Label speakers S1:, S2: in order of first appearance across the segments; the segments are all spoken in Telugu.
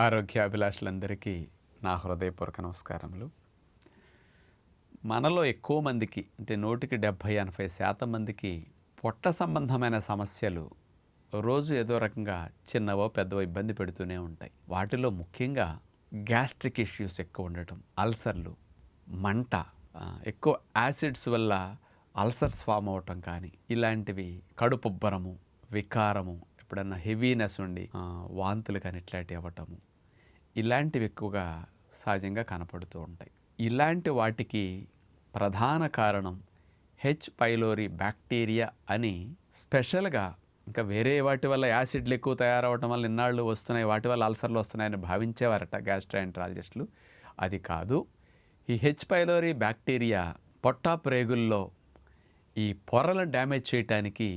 S1: ఆరోగ్యాభిలాషులందరికీ నా హృదయపూర్వక నమస్కారములు. మనలో ఎక్కువ మందికి అంటే నూటికి డెబ్భై ఎనభై శాతం మందికి పొట్ట సంబంధమైన సమస్యలు రోజు ఏదో రకంగా చిన్నవో పెద్దవో ఇబ్బంది పెడుతూనే ఉంటాయి. వాటిలో ముఖ్యంగా గ్యాస్ట్రిక్ ఇష్యూస్ ఎక్కువ ఉండటం అల్సర్లు మంట ఎక్కువ యాసిడ్స్ వల్ల అల్సర్స్ ఫామ్ అవటం కానీ ఇలాంటివి కడుపుబ్బరము వికారము ఎప్పుడన్నా హెవీనెస్ ఉండి వాంతులు కానీ ఇట్లాంటివి అవ్వటము ఇలాంటివి ఎక్కువగా సహజంగా కనపడుతూ ఉంటాయి. ఇలాంటి వాటికి ప్రధాన కారణం హెచ్ పైలోరి బ్యాక్టీరియా అని స్పెషల్గా ఇంకా వేరే వాటి వల్ల యాసిడ్లు ఎక్కువ తయారవటం వల్ల ఇన్నాళ్ళు వస్తున్నాయి వాటి వల్ల అల్సర్లు వస్తున్నాయని భావించేవారట గ్యాస్ట్రాంట్రాలజిస్టులు అది కాదు. ఈ హెచ్ పైలోరి బ్యాక్టీరియా పొట్టా ప్రేగుల్లో ఈ పొరలను డ్యామేజ్ చేయటానికి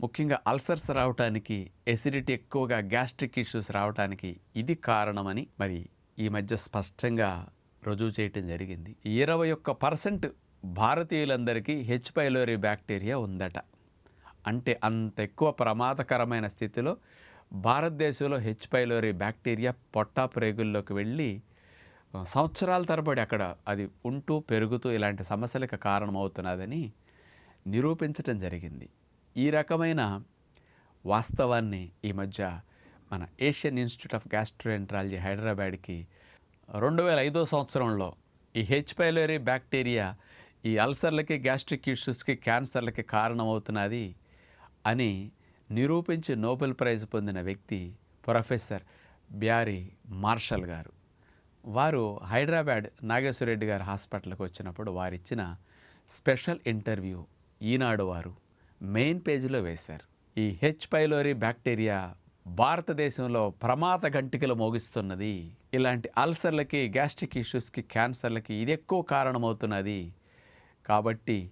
S1: ముఖ్యంగా అల్సర్స్ రావటానికి ఎసిడిటీ ఎక్కువగా గ్యాస్ట్రిక్ ఇష్యూస్ రావటానికి ఇది కారణమని మరి ఈ మధ్య స్పష్టంగా రుజువు చేయటం జరిగింది. ఇరవై ఒక్క పర్సెంట్ భారతీయులందరికీ హెచ్ పైలోరీ బ్యాక్టీరియా ఉందట. అంటే అంత ఎక్కువ ప్రమాదకరమైన స్థితిలో భారతదేశంలో హెచ్ పైలోరీ బ్యాక్టీరియా పొట్టా ప్రేగుల్లోకి వెళ్ళి సంవత్సరాల తరబడి అక్కడ అది ఉంటూ పెరుగుతూ ఇలాంటి సమస్యలకు కారణమవుతున్నదని నిరూపించటం జరిగింది. ఈ రకమైన వాస్తవాన్ని ఈ మధ్య మన ఏషియన్ ఇన్స్టిట్యూట్ ఆఫ్ గ్యాస్ట్రోఎంట్రాలజీ హైదరాబాద్కి రెండు వేల ఐదో సంవత్సరంలో ఈ హెచ్ పైలోరీ బ్యాక్టీరియా ఈ అల్సర్లకి గ్యాస్ట్రిక్ ఇష్యూస్కి క్యాన్సర్లకి కారణమవుతున్నది అని నిరూపించి నోబెల్ ప్రైజ్ పొందిన వ్యక్తి ప్రొఫెసర్ బ్యారీ మార్షల్ గారు. వారు హైదరాబాద్ నాగేశ్వరరెడ్డి గారి హాస్పిటల్కి వచ్చినప్పుడు వారిచ్చిన స్పెషల్ ఇంటర్వ్యూ ఈనాడు వారు. మెయిన్ పేజీలో వేశారు. ఈ హెచ్ పైలోరీ బ్యాక్టీరియా భారతదేశంలో ప్రమాద గంటికలు మోగిస్తున్నది. ఇలాంటి అల్సర్లకి గ్యాస్ట్రిక్ ఇష్యూస్కి క్యాన్సర్లకి ఇది ఎక్కువ కారణమవుతున్నది. కాబట్టి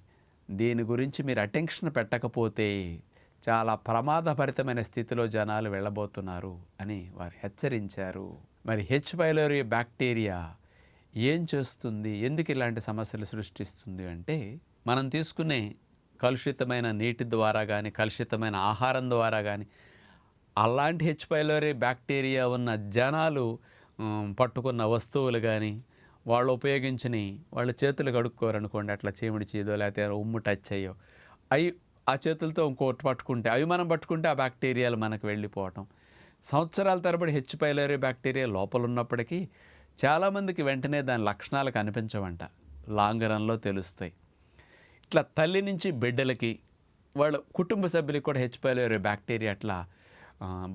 S1: దీని గురించి మీరు అటెన్షన్ పెట్టకపోతే చాలా ప్రమాదభరితమైన స్థితిలో జనాలు వెళ్ళబోతున్నారు అని వారు హెచ్చరించారు. మరి హెచ్ పైలోరీ బ్యాక్టీరియా ఏం చేస్తుంది? ఎందుకు ఇలాంటి సమస్యలు సృష్టిస్తుంది అంటే మనం తీసుకునే కలుషితమైన నీటి ద్వారా కానీ కలుషితమైన ఆహారం ద్వారా కానీ అలాంటి హెచ్ పైలోరీ బ్యాక్టీరియా ఉన్న జనాలు పట్టుకున్న వస్తువులు కానీ వాళ్ళు ఉపయోగించని వాళ్ళ చేతులు కడుక్కోరనుకోండి అట్లా చీమిడి చీదో లేకపోతే ఉమ్ము టచ్ అయ్యో. అవి ఆ చేతులతో ఇంకోటి పట్టుకుంటే అవి మనం పట్టుకుంటే ఆ బ్యాక్టీరియాలు మనకు వెళ్ళిపోవటం. సంవత్సరాల తరబడి హెచ్ పైలోరీ బ్యాక్టీరియా లోపల ఉన్నప్పటికీ చాలామందికి వెంటనే దాని లక్షణాలు కనిపించవంట. లాంగ్ రన్లో తెలుస్తాయి. ఇట్లా తల్లి నుంచి బిడ్డలకి వాళ్ళ కుటుంబ సభ్యులకి కూడా హెచ్పైలరీ బ్యాక్టీరియా అట్లా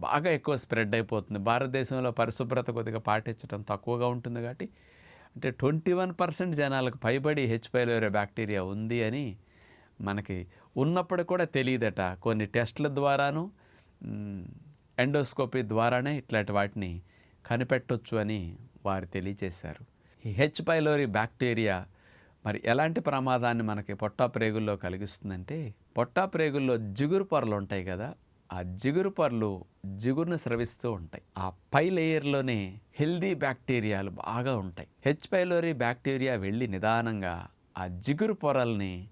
S1: బాగా ఎక్కువ స్ప్రెడ్ అయిపోతుంది. భారతదేశంలో పరిశుభ్రత కొద్దిగా పాటించడం తక్కువగా ఉంటుంది కాబట్టి అంటే ట్వంటీ వన్ పర్సెంట్ జనాలకు పైబడి హెచ్పైలరీ బ్యాక్టీరియా ఉంది అని మనకి ఉన్నప్పుడు కూడా తెలియదట. కొన్ని టెస్టుల ద్వారాను ఎండోస్కోపీ ద్వారానే ఇట్లాంటి వాటిని కనిపెట్టొచ్చు అని వారు తెలియచేశారు ఈ హెచ్ పైలోరీ బ్యాక్టీరియా మరి ఎలాంటి ప్రమాదాన్ని మనకి పొట్టా ప్రేగుల్లో కలిగిస్తుందంటే పొట్టా ప్రేగుల్లో జిగురు పొరలు ఉంటాయి కదా ఆ జిగురు పొరలు జిగురును స్రవిస్తూ ఉంటాయి. ఆ పై లేయర్లోనే హెల్దీ బ్యాక్టీరియాలు బాగా ఉంటాయి. హెచ్ పైలోరీ బ్యాక్టీరియా వెళ్ళి నిదానంగా ఆ జిగురు పొరల్ని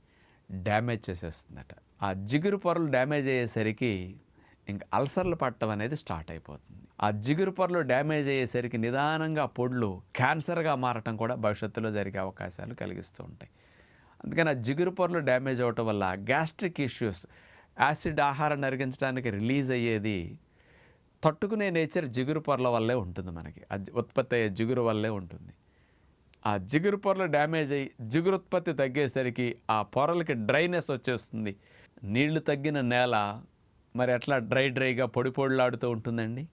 S1: డ్యామేజ్ చేసేస్తుందట. ఆ జిగురు పొరలు డ్యామేజ్ అయ్యేసరికి ఇంక అల్సర్లు పట్టడం అనేది స్టార్ట్ అయిపోతుంది. ఆ జిగురు పొరలు డ్యామేజ్ అయ్యేసరికి నిదానంగా పొడులు పొడ్లు క్యాన్సర్గా మారటం కూడా భవిష్యత్తులో జరిగే అవకాశాలు కలిగిస్తూ ఉంటాయి. అందుకని ఆ జిగురు పొరలు డ్యామేజ్ అవ్వటం వల్ల గ్యాస్ట్రిక్ ఇష్యూస్ యాసిడ్ ఆహారం అరిగించడానికి రిలీజ్ అయ్యేది తట్టుకునే నేచర్ జిగురు పొరల వల్లే ఉంటుంది మనకి. ఉత్పత్తి అయ్యే జిగురు వల్లే ఉంటుంది. ఆ జిగురు పొరలు డ్యామేజ్ అయ్యి జిగురు ఉత్పత్తి తగ్గేసరికి ఆ పొరలకి డ్రైనెస్ వచ్చేస్తుంది. నీళ్ళు తగ్గిన నేల మరి అట్లా డ్రై డ్రైగా పొడి పొడిలాడుతూ ఉంటుందండి.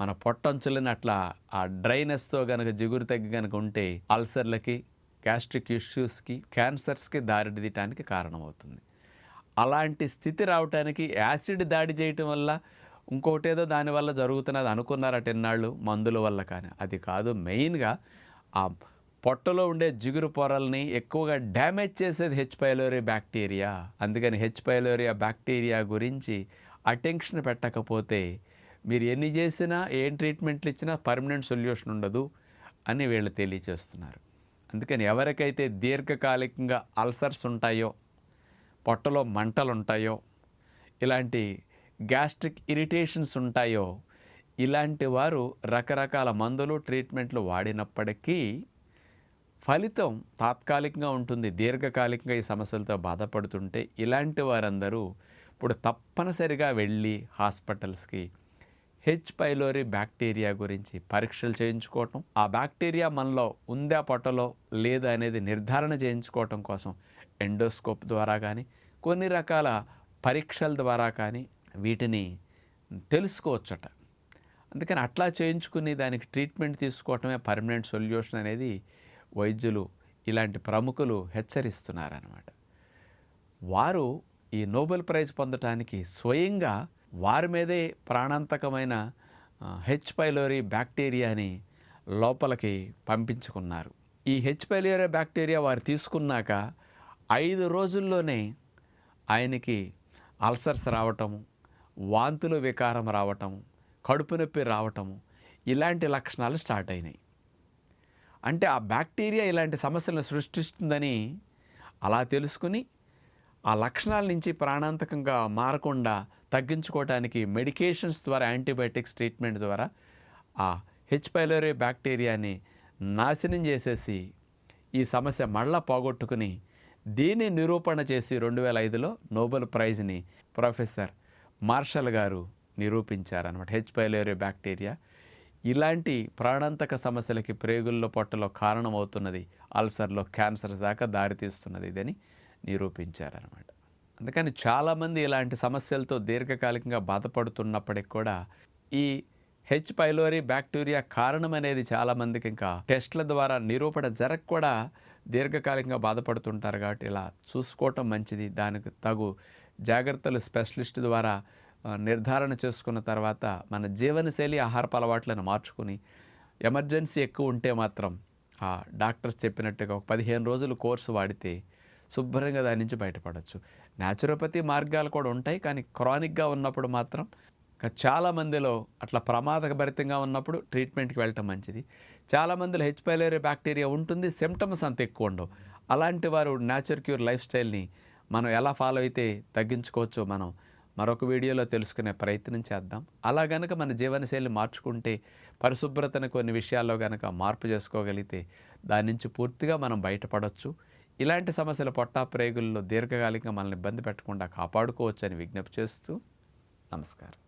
S1: మన పొట్టంచులని అట్లా ఆ డ్రైనెస్తో కనుక జిగురు తగ్గి కనుక ఉంటే అల్సర్లకి గ్యాస్ట్రిక్ ఇష్యూస్కి క్యాన్సర్స్కి దారితీయటానికి కారణమవుతుంది. అలాంటి స్థితి రావటానికి యాసిడ్ దాడి చేయటం వల్ల ఇంకోటేదో దానివల్ల జరుగుతున్నది అనుకున్నారట ఎన్నాళ్ళు మందుల వల్ల కానీ. అది కాదు మెయిన్గా ఆ పొట్టలో ఉండే జిగురు పొరల్ని ఎక్కువగా డ్యామేజ్ చేసేది హెచ్ పైలోరీ బ్యాక్టీరియా అందుకని హెచ్ పైలోరియా బ్యాక్టీరియా గురించి అటెన్షన్ పెట్టకపోతే మీరు ఎన్ని చేసినా ఏం ట్రీట్మెంట్లు ఇచ్చినా పర్మనెంట్ సొల్యూషన్ ఉండదు అని వీళ్ళు తెలియచేస్తున్నారు. అందుకని ఎవరికైతే దీర్ఘకాలికంగా అల్సర్స్ ఉంటాయో పొట్టలో మంటలు ఉంటాయో ఇలాంటి గ్యాస్ట్రిక్ ఇరిటేషన్స్ ఉంటాయో ఇలాంటి వారు రకరకాల మందులు ట్రీట్మెంట్లు వాడినప్పటికీ ఫలితం తాత్కాలికంగా ఉంటుంది. దీర్ఘకాలికంగా ఈ సమస్యలతో బాధపడుతుంటే ఇలాంటి వారందరూ ఇప్పుడు తప్పనిసరిగా వెళ్ళి హాస్పిటల్స్కి హెచ్ పైలోరి బ్యాక్టీరియా గురించి పరీక్షలు చేయించుకోవటం ఆ బ్యాక్టీరియా మనలో ఉందా పొట్టలో లేదా అనేది నిర్ధారణ చేయించుకోవటం కోసం ఎండోస్కోప్ ద్వారా కానీ కొన్ని రకాల పరీక్షల ద్వారా కానీ వీటిని తెలుసుకోవచ్చట. అందుకని అట్లా చేయించుకుని దానికి ట్రీట్మెంట్ తీసుకోవటమే పర్మనెంట్ సొల్యూషన్ అనేది వైద్యులు ఇలాంటి ప్రముఖులు హెచ్చరిస్తున్నారన్నమాట. వారు ఈ నోబెల్ ప్రైజ్ పొందటానికి స్వయంగా వారి మీదే ప్రాణాంతకమైన హెచ్ పైలోరీ బ్యాక్టీరియాని లోపలికి పంపించుకున్నారు. ఈ హెచ్ పైలోరీ బ్యాక్టీరియా వారు తీసుకున్నాక ఐదు రోజుల్లోనే ఆయనకి అల్సర్స్ రావటము వాంతులు వికారం రావటము కడుపు నొప్పి రావటము ఇలాంటి లక్షణాలు స్టార్ట్ అయినాయి. అంటే ఆ బ్యాక్టీరియా ఇలాంటి సమస్యలను సృష్టిస్తుందని అలా తెలుసుకుని ఆ లక్షణాల నుంచి ప్రాణాంతకంగా మారకుండా తగ్గించుకోవడానికి మెడికేషన్స్ ద్వారా యాంటీబయాటిక్స్ ట్రీట్మెంట్ ద్వారా ఆ హెచ్ పైలోరీ బ్యాక్టీరియాని నాశనం చేసేసి ఈ సమస్య మళ్ళా పోగొట్టుకుని దీన్ని నిరూపణ చేసి రెండు వేల ఐదులో నోబెల్ ప్రైజ్ని ప్రొఫెసర్ మార్షల్ గారు నిరూపించారనమాట హెచ్ పైలోరీ బ్యాక్టీరియా ఇలాంటి ప్రాణాంతక సమస్యలకి ప్రేగుల్లో పొట్టలో కారణమవుతున్నది అల్సర్లో క్యాన్సర్ దాకా దారితీస్తున్నది ఇదని నిరూపించారనమాట అందుకని చాలామంది ఇలాంటి సమస్యలతో దీర్ఘకాలికంగా బాధపడుతున్నప్పటికి కూడా ఈ హెచ్ పైలోరీ బ్యాక్టీరియా కారణం అనేది చాలామందికి ఇంకా టెస్ట్ల ద్వారా నిరూపణ జరగ కూడా దీర్ఘకాలికంగా బాధపడుతుంటారు కాబట్టి ఇలా చూసుకోవటం మంచిది. దానికి తగు జాగ్రత్తలు స్పెషలిస్ట్ ద్వారా నిర్ధారణ చేసుకున్న తర్వాత మన జీవనశైలి ఆహారపు అలవాట్లను మార్చుకుని ఎమర్జెన్సీ ఎక్కువ ఉంటే మాత్రం ఆ డాక్టర్స్ చెప్పినట్టుగా ఒక పదిహేను రోజులు కోర్సు వాడితే శుభ్రంగా దాని నుంచి బయటపడవచ్చు న్యాచురోపతి మార్గాలు కూడా ఉంటాయి కానీ క్రానిక్గా ఉన్నప్పుడు మాత్రం చాలామందిలో చాలా మందిలో అట్లా ప్రమాదభరితంగా ఉన్నప్పుడు ట్రీట్మెంట్కి వెళ్ళటం మంచిది. చాలా మందిలో హెచ్ పైలేరియా బ్యాక్టీరియా ఉంటుంది సిమ్టమ్స్ అంత ఎక్కువ ఉండవు. అలాంటి వారు న్యాచురల్ క్యూర్ లైఫ్ స్టైల్ని మనం ఎలా ఫాలో అయితే తగ్గించుకోవచ్చో మనం మరొక వీడియోలో తెలుసుకునే ప్రయత్నం చేద్దాం. అలా గనక మన జీవనశైలి మార్చుకుంటే పరిశుభ్రతను కొన్ని విషయాల్లో గనక మార్పు చేసుకోగలిగితే దాని నుంచి పూర్తిగా మనం బయటపడవచ్చు ఇలాంటి సమస్యలు పొట్టా ప్రేగుల్లో దీర్ఘకాలికంగా మనల్ని ఇబ్బంది పెట్టకుండా కాపాడుకోవచ్చని విజ్ఞప్తి చేస్తూ నమస్కారం.